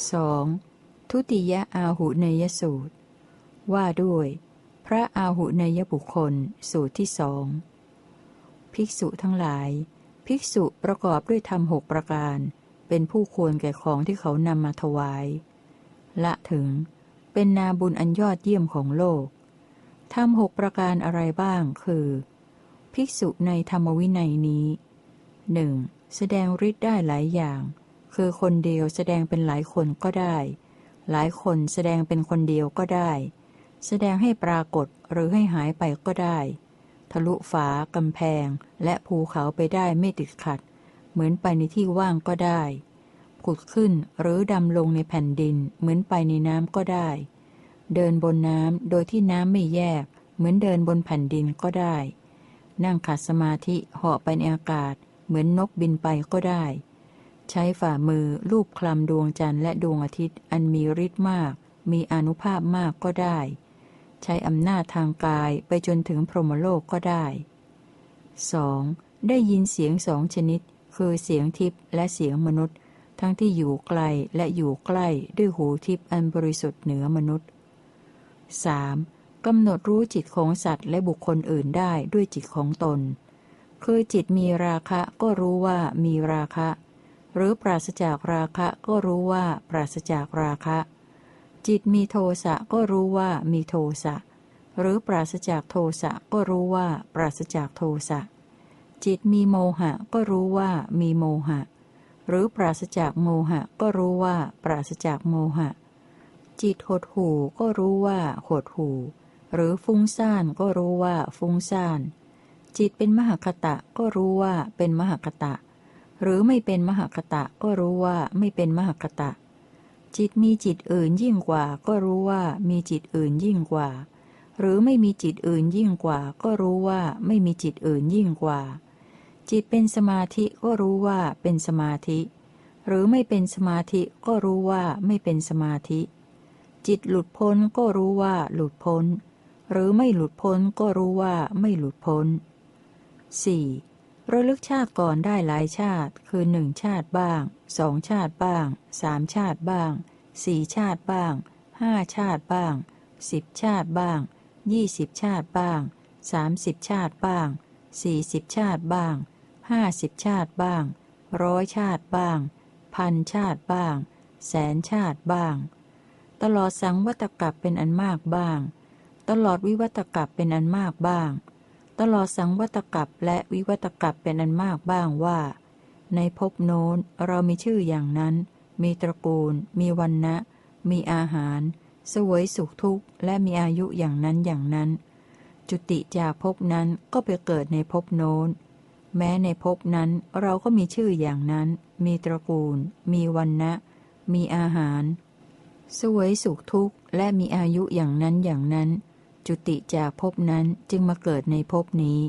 2. ทุติยอาหุเนยสูตร ว่าด้วย พระอาหุเนยบุคคลสูตรที่สองภิกษุทั้งหลาย ภิกษุประกอบด้วยธรรมหกประการ เป็นผู้ควรแก่ของที่เขานำมาถวาย ละถึง เป็นนาบุญอันยอดเยี่ยมของโลกธรรมหกประการอะไรบ้างคือ ภิกษุในธรรมวินัยนี้หนึ่งแสดงฤทธิ์ได้หลายอย่าง คือคนเดียวแสดงเป็นหลายคนก็ได้ หลายคนแสดงเป็นคนเดียวก็ได้ แสดงให้ปรากฏหรือให้หายไปก็ได้ ทะลุฝากำแพง และภูเขาไปได้ไม่ติดขัด เหมือนไปในที่ว่างก็ได้ผุดขึ้นหรือดำลงในแผ่นดิน เหมือนไปในน้ำก็ได้ เดินบนน้ำโดยที่น้ำไม่แยก เหมือนเดินบนแผ่นดินก็ได้ นั่งขัดสมาธิเหาะไปในอากาศ เหมือนนกบินไปก็ได้ ใช้ฝ่ามือลูบคลำดวงจันทร์และดวงอาทิตย์อันมีฤทธิ์มาก มีอนุภาพมากก็ได้ ใช้อำนาจทางกายไปจนถึงพรหมโลกก็ได้ 2. ได้ยินเสียงสองชนิด คือเสียงทิพย์และเสียงมนุษย์ ทั้งที่อยู่ไกลและอยู่ใกล้ด้วยหูทิพย์อันบริสุทธิ์เหนือมนุษย์ 3. กำหนดรู้จิตของสัตว์และบุคคลอื่นได้ด้วยจิตของตน คือจิตมีราคะก็รู้ว่ามีราคะ หรือปราศจากราคะก็รู้ว่าปราศจากราคะ จิตมีโทสะก็รู้ว่ามีโทสะ หรือปราศจากโทสะก็รู้ว่าปราศจากโทสะ จิตมีโมหะก็รู้ว่ามีโมหะ หรือปราศจากโมหะก็รู้ว่าปราศจากโมหะ จิตหดหูก็รู้ว่าหดหูหรือฟุ้งซ่านก็รู้ว่าฟุ้งซ่าน จิตเป็นมหคตะก็รู้ว่าเป็นมหคตะ หรือไม่เป็นมหคตะก็รู้ว่าไม่เป็นมหคตะ จิตมีจิตอื่นยิ่งกว่า ก็รู้ว่ามีจิตอื่นยิ่งกว่า หรือไม่มีจิตอื่นยิ่งกว่า ก็รู้ว่าไม่มีจิตอื่นยิ่งกว่า จิตเป็นสมาธิก็รู้ว่าเป็นสมาธิ หรือไม่เป็นสมาธิก็รู้ว่าไม่เป็นสมาธิ จิตหลุดพ้นก็รู้ว่าหลุดพ้น หรือไม่หลุดพ้นก็รู้ว่าไม่หลุดพ้น 4. ระลึกชาติก่อนได้หลายชาติคือหนึ่งชาติบ้างสองชาติบ้างสามชาติบ้างสี่ชาติบ้างห้าชาติบ้างสิบชาติบ้างยี่สิบชาติบ้างสามสิบชาติบ้างสี่สิบชาติบ้างห้าสิบชาติบ้างร้อยชาติบ้าง พันชาติบ้าง แสนชาติบ้าง ตลอดสังวัตกับเป็นอันมากบ้าง ตลอดวิวัตกับเป็นอันมากบ้าง ตลอดสังวัตกับและวิวัตกับเป็นอันมากบ้างว่า ในภพโน้นเรามีชื่ออย่างนั้น มีตระกูล มีวันนะมีอาหาร สวยสุขทุกข์ และมีอายุอย่างนั้นอย่างนั้น จุติจากภพนั้นก็ไปเกิดในภพโน้น แม้ในภพนั้นเราก็มีชื่ออย่างนั้น มีตระกูล มีวันนะมีอาหาร สวยสุขทุกข์ และมีอายุอย่างนั้นอย่างนั้น จุติจากภพนั้นจึงมาเกิดในภพนี้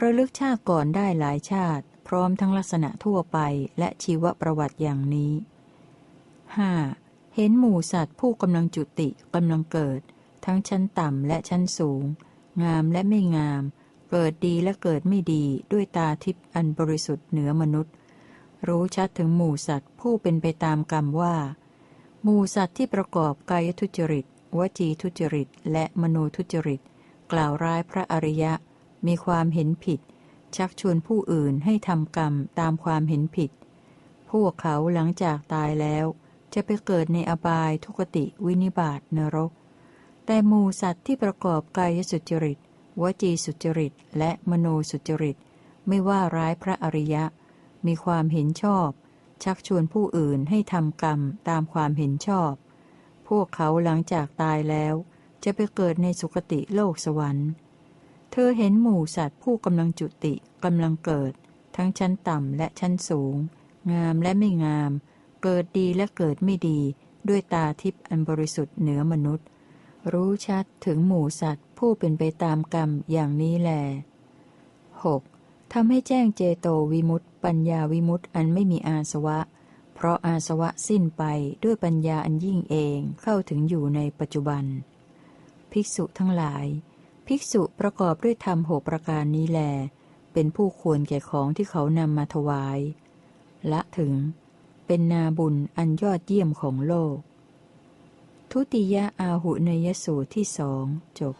ระลึกชาติก่อนได้หลายชาติ พร้อมทั้งลักษณะทั่วไปและชีวประวัติอย่างนี้ 5. เห็นหมู่สัตว์ผู้กำลังจุติกำลังเกิด ทั้งชั้นต่ำและชั้นสูง งามและไม่งาม เกิดดีและเกิดไม่ดีด้วยตาทิพย์อันบริสุทธิ์เหนือมนุษย์ รู้ชัดถึงหมู่สัตว์ผู้เป็นไปตามกรรมว่า หมู่สัตว์ที่ประกอบกายทุจริต วจีทุจริต และมโนทุจริต กล่าวร้ายพระอริยะ มีความเห็นผิด ชักชวนผู้อื่นให้ทำกรรมตามความเห็นผิด พวกเขาหลังจากตายแล้ว จะไปเกิดในอบายทุกติวินิบาตนรก แต่มูสัตว์ที่ประกอบกายสุจริต วจีสุจริต และมโนสุจริต ไม่ว่าร้ายพระอริยะ มีความเห็นชอบ ชักชวนผู้อื่นให้ทำกรรมตามความเห็นชอบ พวกเขาหลังจากตายแล้ว จะไปเกิดในสุคติโลกสวรรค์ เธอเห็นหมู่สัตว์ผู้กำลังจุติกำลังเกิด ทั้งชั้นต่ำและชั้นสูง งามและไม่งาม เกิดดีและเกิดไม่ดี ด้วยตาทิพย์อันบริสุทธิ์เหนือมนุษย์ รู้ชัดถึงหมู่สัตว์ผู้เป็นไปตามกรรมอย่างนี้แล 6. ทำให้แจ้งเจโตวิมุตต์ปัญญาวิมุตต์อันไม่มีอาสวะเราะอาสวะสิ้นไปด้วยปัญญาอันยิ่งเองเข้าถึงอยู่ในปัจจุบัน ภิกษุทั้งหลาย ภิกษุประกอบด้วยธรรมหกประการนี้แล เป็นผู้ควรแก่ของที่เขานำมาถวาย ละถึง เป็นนาบุญอันยอดเยี่ยมของโลก ทุติยอาหุเนยสูตรที่สองจบ